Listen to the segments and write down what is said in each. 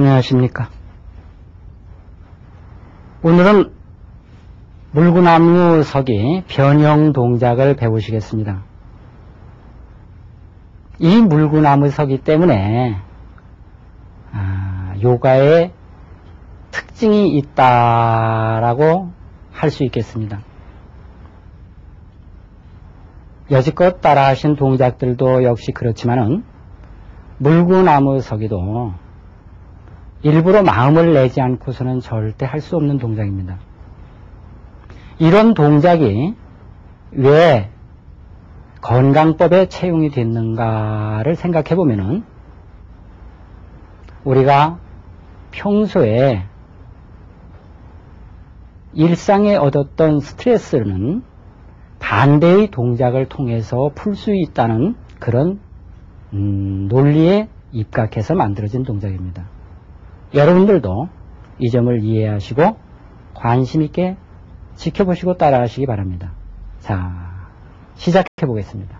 안녕하십니까. 오늘은 물구나무 서기 변형 동작을 배우시겠습니다. 이 물구나무 서기 때문에 아, 요가의 특징이 있다라고 할 수 있겠습니다. 여지껏 따라하신 동작들도 역시 그렇지만은 물구나무 서기도 일부러 마음을 내지 않고서는 절대 할 수 없는 동작입니다. 이런 동작이 왜 건강법에 채용이 됐는가를 생각해 보면은 우리가 평소에 일상에 얻었던 스트레스는 반대의 동작을 통해서 풀 수 있다는 그런 음, 논리에 입각해서 만들어진 동작입니다. 여러분들도 이 점을 이해하시고 관심 있게 지켜보시고 따라하시기 바랍니다. 자, 시작해 보겠습니다.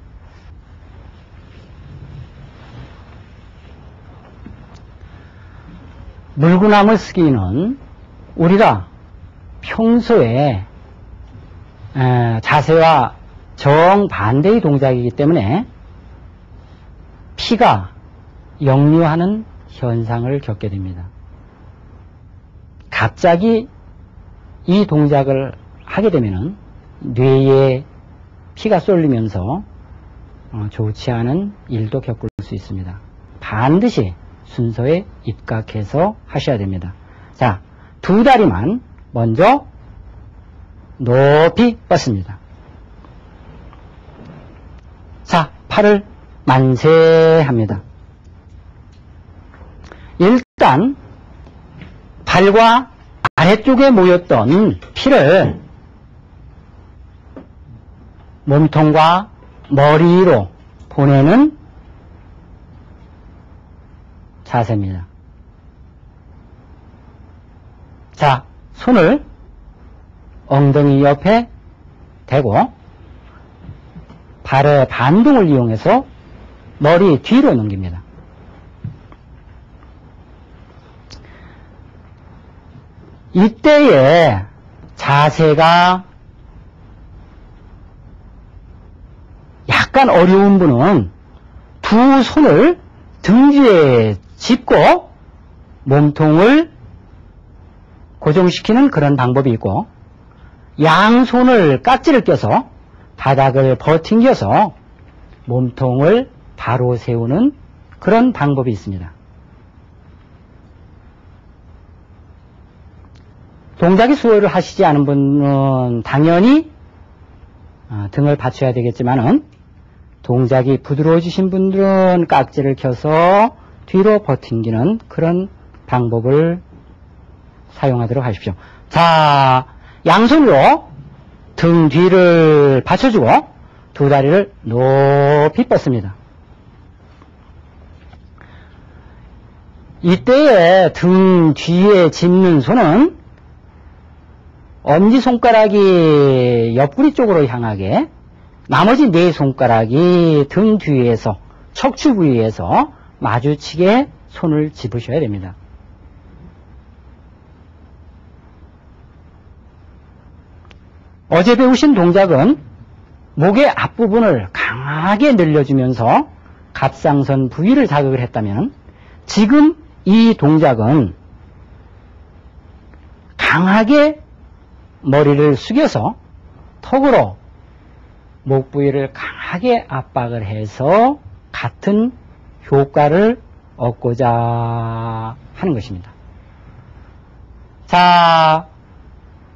물구나무 쓰기는 우리가 평소에 자세와 정반대의 동작이기 때문에 피가 역류하는 현상을 겪게 됩니다. 갑자기 이 동작을 하게 되면 뇌에 피가 쏠리면서 어, 좋지 않은 일도 겪을 수 있습니다. 반드시 순서에 입각해서 하셔야 됩니다. 자, 두 다리만 먼저 높이 뻗습니다. 자, 팔을 만세합니다. 일단 발과 아래쪽에 모였던 피를 몸통과 머리로 보내는 자세입니다. 자, 손을 엉덩이 옆에 대고 발의 반동을 이용해서 머리 뒤로 넘깁니다. 이때에 자세가 약간 어려운 분은 두 손을 등 뒤에 짚고 몸통을 고정시키는 그런 방법이 있고 양손을 깍지를 껴서 바닥을 버팅겨서 몸통을 바로 세우는 그런 방법이 있습니다. 동작이 수호를 하시지 않은 분은 당연히 어, 등을 받쳐야 되겠지만은 동작이 부드러워지신 분들은 깍지를 켜서 뒤로 버팅기는 그런 방법을 사용하도록 하십시오. 자, 양손으로 등 뒤를 받쳐주고 두 다리를 높이 뻗습니다. 이때에 등 뒤에 짚는 손은 엄지손가락이 옆구리 쪽으로 향하게 나머지 네 손가락이 등 뒤에서 척추 부위에서 마주치게 손을 집으셔야 됩니다. 어제 배우신 동작은 목의 앞부분을 강하게 늘려주면서 갑상선 부위를 자극을 했다면 지금 이 동작은 강하게 머리를 숙여서 턱으로 목 부위를 강하게 압박을 해서 같은 효과를 얻고자 하는 것입니다. 자,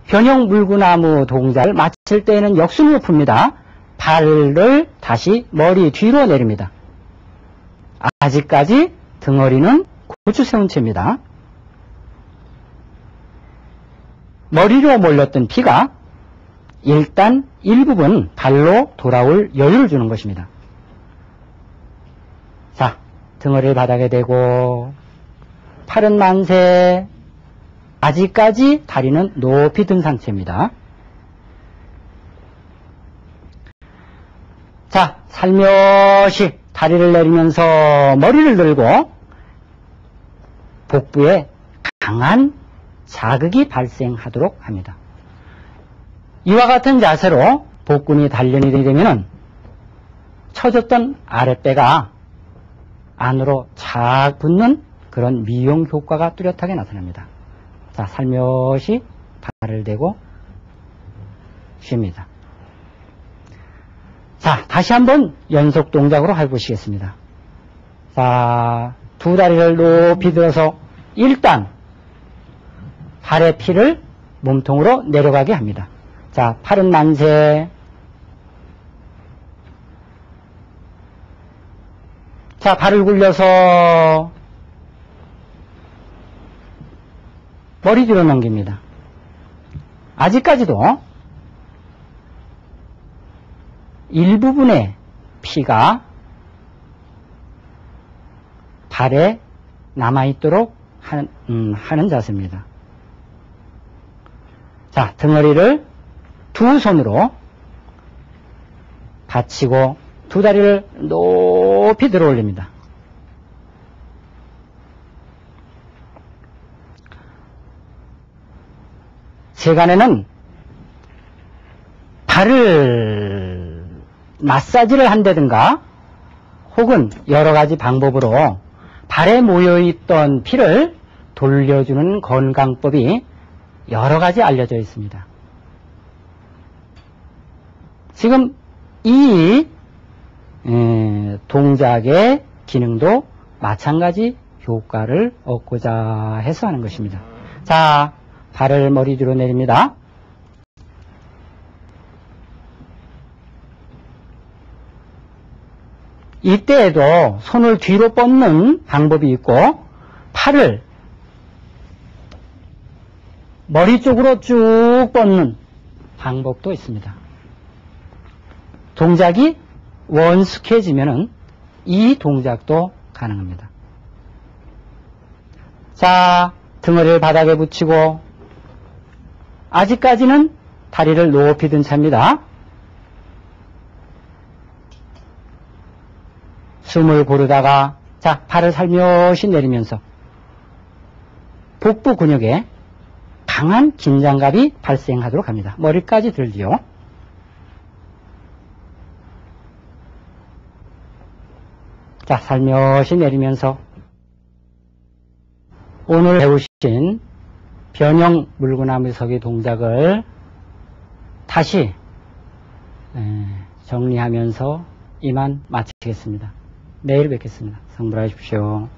변형 물구나무 동작을 마칠 때에는 역순으로 풉니다. 발을 다시 머리 뒤로 내립니다. 아직까지 등허리는 고추 세운 채입니다. 머리로 몰렸던 피가 일단 일부분 발로 돌아올 여유를 주는 것입니다. 자, 등허리를 바닥에 대고 팔은 만세 아직까지 다리는 높이 든 상태입니다. 자, 살며시 다리를 내리면서 머리를 들고 복부에 강한 자극이 발생하도록 합니다. 이와 같은 자세로 복근이 단련이 되면 처졌던 아랫배가 안으로 착 붙는 그런 미용 효과가 뚜렷하게 나타납니다. 자, 살며시 발을 대고 쉽니다. 자, 다시 한번 연속 동작으로 해보시겠습니다. 자, 두 다리를 높이 들어서 일단 팔의 피를 몸통으로 내려가게 합니다. 자, 팔은 만세. 자, 발을 굴려서 머리 뒤로 넘깁니다. 아직까지도 일부분의 피가 발에 남아있도록 하는, 음, 하는 자세입니다. 자, 등허리를 두 손으로 받치고 두 다리를 높이 들어 올립니다. 세간에는 발을 마사지를 한다든가 혹은 여러 가지 방법으로 발에 모여있던 피를 돌려주는 건강법이 여러 가지 알려져 있습니다. 지금 이 동작의 기능도 마찬가지 효과를 얻고자 해서 하는 것입니다. 자, 발을 머리 뒤로 내립니다. 이때에도 손을 뒤로 뻗는 방법이 있고 팔을 머리 쪽으로 쭉 뻗는 방법도 있습니다. 동작이 원숙해지면 이 동작도 가능합니다. 자, 등어리를 바닥에 붙이고 아직까지는 다리를 높이 든 차입니다. 숨을 고르다가 자 팔을 살며시 내리면서 복부 근육에 강한 긴장감이 발생하도록 합니다. 머리까지 들지요. 자, 살며시 내리면서 오늘 배우신 변형 물구나무 서기 동작을 다시 정리하면서 이만 마치겠습니다. 내일 뵙겠습니다. 성불하십시오.